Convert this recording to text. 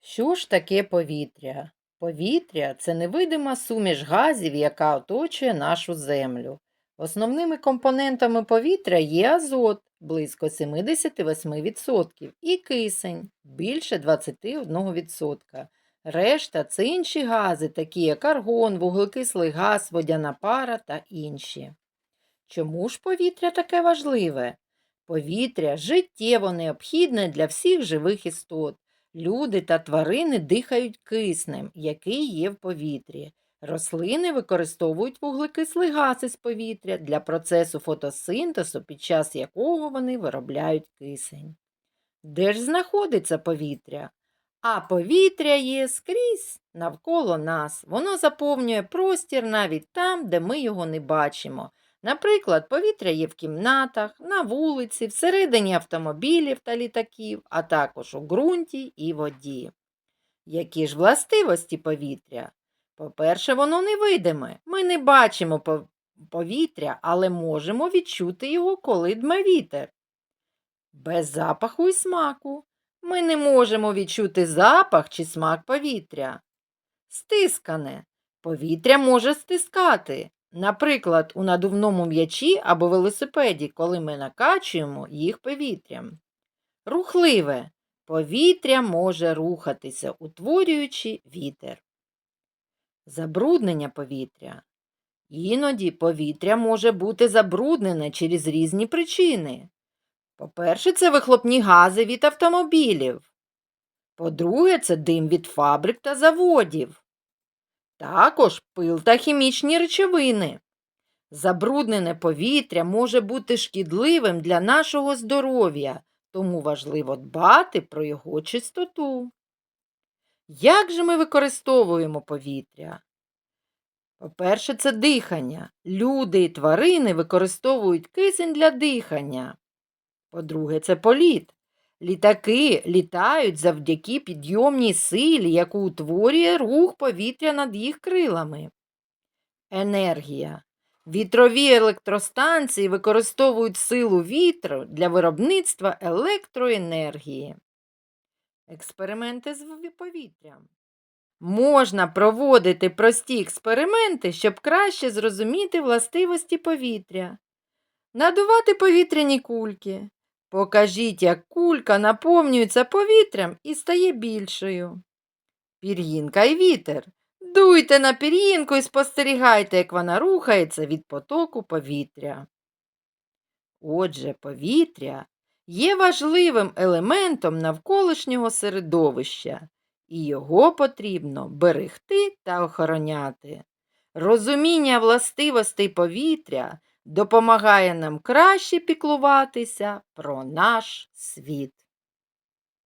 Що ж таке повітря? Повітря це невидима суміш газів, яка оточує нашу землю. Основними компонентами повітря є азот близько 78% і кисень більше 21%. Решта це інші гази, такі як аргон, вуглекислий газ, водяна пара та інші. Чому ж повітря таке важливе? Повітря життєво необхідне для всіх живих істот. Люди та тварини дихають киснем, який є в повітрі. Рослини використовують вуглекислий газ із повітря для процесу фотосинтезу, під час якого вони виробляють кисень. Де ж знаходиться повітря? А повітря є скрізь навколо нас. Воно заповнює простір навіть там, де ми його не бачимо. Наприклад, повітря є в кімнатах, на вулиці, всередині автомобілів та літаків, а також у ґрунті і воді. Які ж властивості повітря? По-перше, воно невидиме. Ми не бачимо повітря, але можемо відчути його, коли дме вітер. Без запаху і смаку. Ми не можемо відчути запах чи смак повітря. Стискане. Повітря може стискати. Наприклад, у надувному м'ячі або велосипеді, коли ми накачуємо їх повітрям. Рухливе. Повітря може рухатися, утворюючи вітер. Забруднення повітря. Іноді повітря може бути забруднене через різні причини. По-перше, це вихлопні гази від автомобілів. По-друге, це дим від фабрик та заводів. Також пил та хімічні речовини. Забруднене повітря може бути шкідливим для нашого здоров'я, тому важливо дбати про його чистоту. Як же ми використовуємо повітря? По-перше, це дихання. Люди і тварини використовують кисень для дихання. По-друге, це політ. Літаки літають завдяки підйомній силі, яку утворює рух повітря над їх крилами. Енергія. Вітрові електростанції використовують силу вітру для виробництва електроенергії. Експерименти з повітрям. Можна проводити прості експерименти, щоб краще зрозуміти властивості повітря. Надувати повітряні кульки. Покажіть, як кулька наповнюється повітрям і стає більшою. Пір'їнка і вітер. Дуйте на пір'їнку і спостерігайте, як вона рухається від потоку повітря. Отже, повітря є важливим елементом навколишнього середовища, і його потрібно берегти та охороняти. Розуміння властивостей повітря допомагає нам краще піклуватися про наш світ.